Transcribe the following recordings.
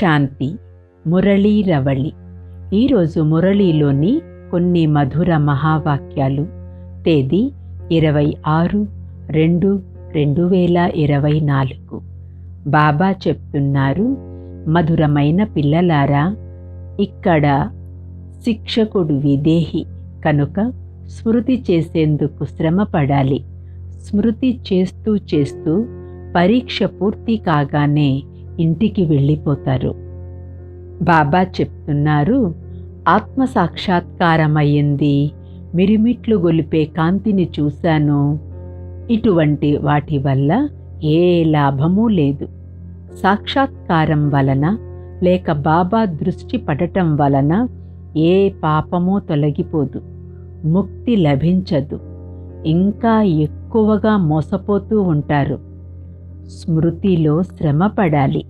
శాంతి మురళీ రవళి. ఈరోజు మురళీలోని కొన్ని మధుర మహావాక్యాలు. తేదీ ఇరవై ఆరు రెండు రెండు వేల ఇరవై నాలుగు. బాబా చెప్తున్నారు మధురమైన పిల్లలారా ఇక్కడ శిక్షకుడు విదేహి. కనుక స్మృతి చేసేందుకు శ్రమ పడాలి స్మృతి చేస్తూ చేస్తూ పరీక్ష పూర్తి కాగానే ఇంటికి వెళ్ళిపోతారు. బాబా చెప్తున్నారు ఆత్మసాక్షాత్కారమయ్యింది మిరిమిట్లు గొలిపే కాంతిని చూశాను. ఇటువంటి వాటి వల్ల ఏ లాభమూ లేదు. సాక్షాత్కారం వలన లేక బాబా దృష్టి పడటం వలన ఏ పాపమూ తొలగిపోదు. ముక్తి లభించదు. ఇంకా ఎక్కువగా మోసపోతూ ఉంటారు. స్మృతిలో శ్రమ పడాలి.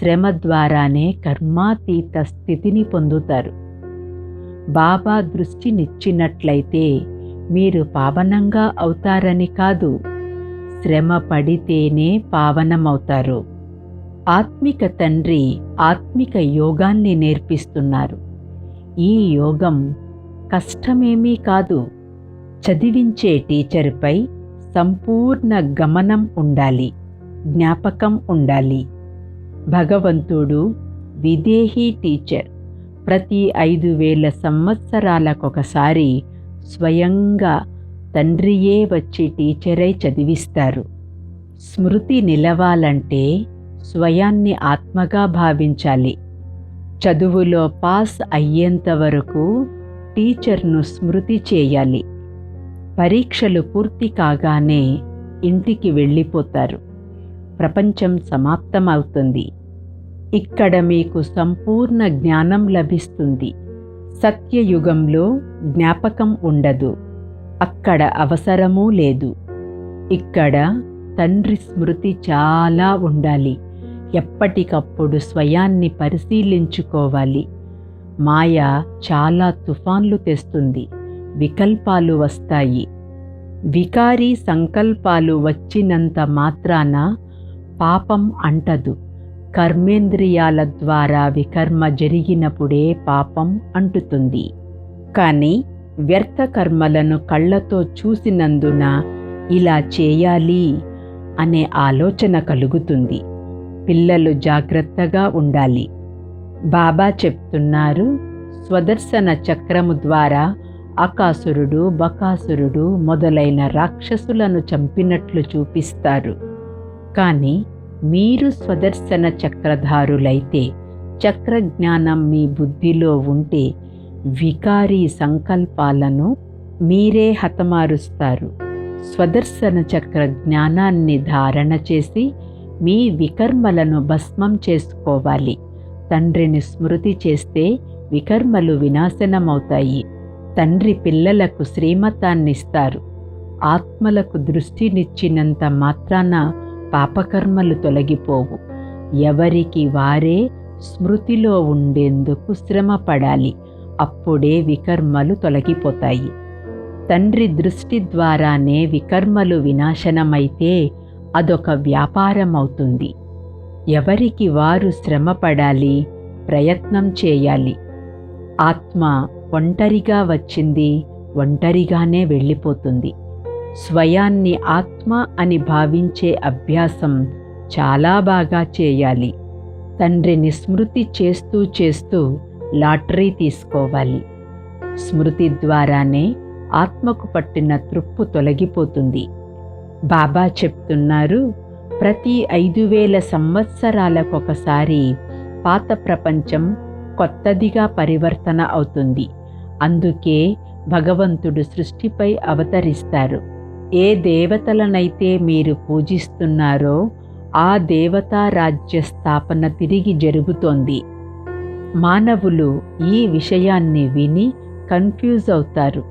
శ్రమ ద్వారానే కర్మాతీత స్థితిని పొందుతారు. బాబా దృష్టినిచ్చినట్లయితే మీరు పావనంగా అవుతారని కాదు శ్రమ పడితేనే పావనమవుతారు. ఆత్మిక తండ్రి ఆత్మిక యోగాన్ని నేర్పిస్తున్నారు. ఈ యోగం కష్టమేమీ కాదు చదివించే టీచర్పై సంపూర్ణ గమనం ఉండాలి జ్ఞాపకం ఉండాలి. భగవంతుడు విదేహీ టీచర్. ప్రతి ఐదు వేల సంవత్సరాలకొకసారి స్వయంగా తండ్రియే వచ్చి టీచరై చదివిస్తారు. స్మృతి నిలవాలంటే స్వయాన్ని ఆత్మగా భావించాలి. చదువులో పాస్ అయ్యేంత వరకు టీచర్ను స్మృతి చేయాలి. పరీక్షలు పూర్తి కాగానే ఇంటికి వెళ్ళిపోతారు. ప్రపంచం సమాప్తమవుతుంది. ఇక్కడ మీకు సంపూర్ణ జ్ఞానం లభిస్తుంది. సత్యయుగంలో జ్ఞాపకం ఉండదు. అక్కడ అవసరమూ లేదు. ఇక్కడ తండ్రి స్మృతి చాలా ఉండాలి. ఎప్పటికప్పుడు స్వయాన్ని పరిశీలించుకోవాలి. మాయ చాలా తుఫాన్లు తెస్తుంది. వికల్పాలు వస్తాయి. వికారీ సంకల్పాలు వచ్చినంత మాత్రాన పాపం అంటదు. కర్మేంద్రియాల ద్వారా వికర్మ జరిగినప్పుడే పాపం అంటుతుంది. కానీ వ్యర్థ కర్మలను కళ్ళతో చూసినందున ఇలా చేయాలి అనే ఆలోచన కలుగుతుంది. పిల్లలు జాగ్రత్తగా ఉండాలి. బాబా చెప్తున్నారు స్వదర్శన చక్రము ద్వారా అకాసురుడు బకాసురుడు మొదలైన రాక్షసులను చంపినట్లు చూపిస్తారు. కానీ మీరు స్వదర్శన చక్రధారులైతే చక్ర జ్ఞానం మీ బుద్ధిలో ఉంటే వికారీ సంకల్పాలను మీరే హతమారుస్తారు. స్వదర్శన చక్ర జ్ఞానాన్ని ధారణ చేసి మీ వికర్మలను భస్మం చేసుకోవాలి. తండ్రిని స్మృతి చేస్తే వికర్మలు వినాశనమవుతాయి. తండ్రి పిల్లలకు శ్రీమతాన్నిస్తారు. ఆత్మలకు దృష్టినిచ్చినంత మాత్రాన పాపకర్మలు తొలగిపోవు. ఎవరికి వారే స్మృతిలో ఉండేందుకు శ్రమ పడాలి అప్పుడే వికర్మలు తొలగిపోతాయి. తండ్రి దృష్టి ద్వారానే వికర్మలు వినాశనమైతే అదొక వ్యాపారం అవుతుంది ఎవరికి వారు శ్రమ పడాలి ప్రయత్నం చేయాలి. ఆత్మ ఒంటరిగా వచ్చింది ఒంటరిగానే వెళ్ళిపోతుంది. స్వయాన్ని ఆత్మ అని భావించే అభ్యాసం చాలా బాగా చేయాలి. తండ్రిని స్మృతి చేస్తూ చేస్తూ లాటరీ తీసుకోవాలి. స్మృతి ద్వారానే ఆత్మకు పట్టిన తృప్పు తొలగిపోతుంది. బాబా చెప్తున్నారు ప్రతి ఐదు వేల సంవత్సరాలకొకసారి పాత ప్రపంచం కొత్తదిగా పరివర్తన అవుతుంది. అందుకే భగవంతుడు సృష్టిపై అవతరిస్తారు. ఏ దేవతలనైతే మీరు పూజిస్తున్నారో ఆ దేవతా రాజ్య స్థాపన తిరిగి జరుగుతోంది. మానవులు ఈ విషయాన్ని విని కన్ఫ్యూజ్ అవుతారు.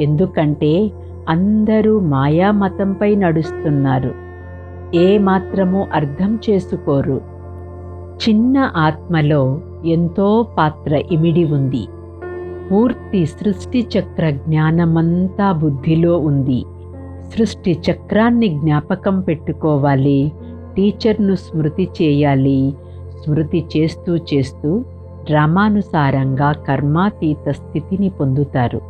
ఎందుకంటే అందరూ మాయామతంపై నడుస్తున్నారు. ఏ మాత్రము అర్థం చేసుకోరు. చిన్న ఆత్మలో ఎంతో పాత్ర ఇమిడి ఉంది. పూర్తి సృష్టి చక్ర జ్ఞానమంతా బుద్ధిలో ఉంది. సృష్టి చక్రాన్ని జ్ఞాపకం పెట్టుకోవాలి. టీచర్ను స్మృతి చేయాలి. స్మృతి చేస్తూ చేస్తూ డ్రామానుసారంగా కర్మాతీత స్థితిని పొందుతారు.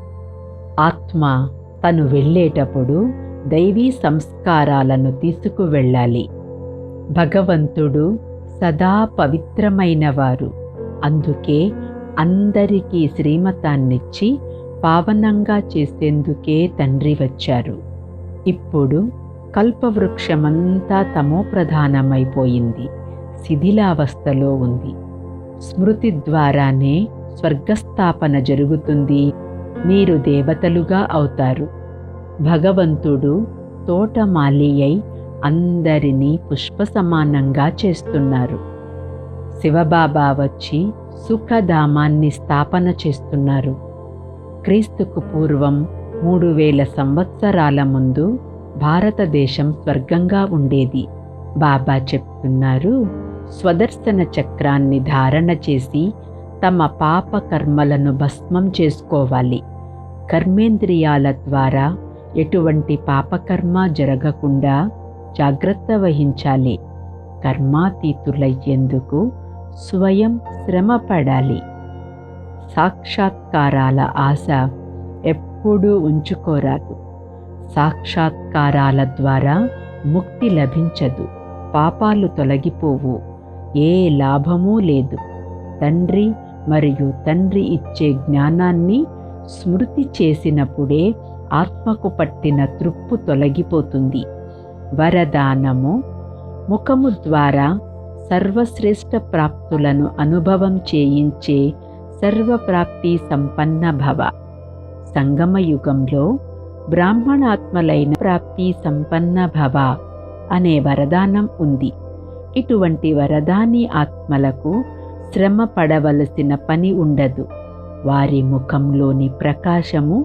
ఆత్మ తను వెళ్ళేటప్పుడు దైవీ సంస్కారాలను తీసుకువెళ్ళాలి. భగవంతుడు సదా పవిత్రమైనవారు. అందుకే అందరికీ శ్రీమతాన్నిచ్చి పావనంగా చేసేందుకే తండ్రి వచ్చారు. ఇప్పుడు కల్పవృక్షమంతా తమోప్రధానమైపోయింది శిథిలావస్థలో ఉంది. స్మృతి ద్వారానే స్వర్గస్థాపన జరుగుతుంది. మీరు దేవతలుగా అవుతారు. భగవంతుడు తోటమాలి అయి అందరినీ పుష్ప సమానంగా చేస్తున్నారు. శివబాబా వచ్చి సుఖధామాన్ని స్థాపన చేస్తున్నారు. క్రీస్తుకు పూర్వం మూడు వేల సంవత్సరాల ముందు భారతదేశం స్వర్గంగా ఉండేది. బాబా చెప్తున్నారు స్వదర్శన చక్రాన్ని ధారణ చేసి తమ పాప కర్మలను భస్మం చేసుకోవాలి. కర్మేంద్రియాల ద్వారా ఎటువంటి పాపకర్మ జరగకుండా జాగ్రత్త వహించాలి. కర్మాతీతులయ్యేందుకు స్వయం శ్రమపడాలి. సాక్షాత్కారాల ఆశ ఎప్పుడూ ఉంచుకోరాదు. సాక్షాత్కారాల ద్వారా ముక్తి లభించదు. పాపాలు తొలగిపోవు. ఏ లాభమూ లేదు. తండ్రి మరియు తండ్రి ఇచ్చే జ్ఞానాన్ని స్మృతి చేసినప్పుడే ఆత్మకు పట్టిన తృప్పు తొలగిపోతుంది. వరదానము ముఖము ద్వారా సర్వశ్రేష్ఠ ప్రాప్తులను అనుభవం చేయించే సర్వప్రాప్తి సంపన్న భవ. సంగమయుగంలో బ్రాహ్మణాత్మలైన ప్రాప్తి సంపన్న భవ అనే వరదానం ఉంది. ఇటువంటి వరదాని ఆత్మలకు శ్రమ పడవలసిన పని ఉండదు. వారి ముఖంలోని ప్రకాశము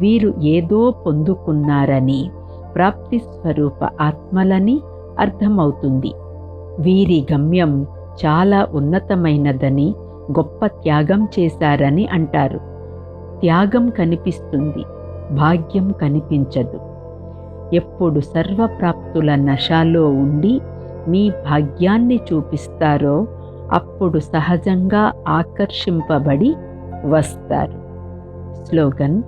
వీరు ఏదో పొందుకున్నారని ప్రాప్తి స్వరూప ఆత్మలని అర్థమవుతుంది. వీరి గమ్యం చాలా ఉన్నతమైనదని గొప్ప త్యాగం చేశారని అంటారు. త్యాగం కనిపిస్తుంది భాగ్యం కనిపించదు. ఎప్పుడు సర్వప్రాప్తుల నశాలో ఉండి మీ భాగ్యాన్ని చూపిస్తారో అప్పుడు సహజంగా ఆకర్షింపబడి వస్తారు. స్లోగన్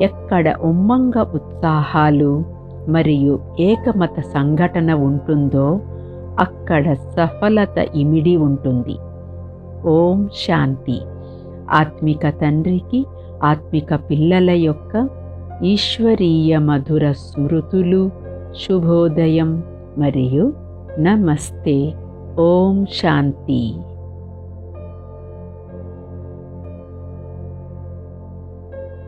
ఎక్కడ ఉమ్మంగ ఉత్సాహాలు మరియు ఏకమత సంఘటన ఉంటుందో అక్కడ సఫలత ఇమిడి ఉంటుంది. ఓం శాంతి. ఆత్మిక తండ్రికి ఆత్మిక పిల్లల యొక్క ఈశ్వరీయ మధుర స్మృతులు. శుభోదయం మరియు నమస్తే. ఓం శాంతి.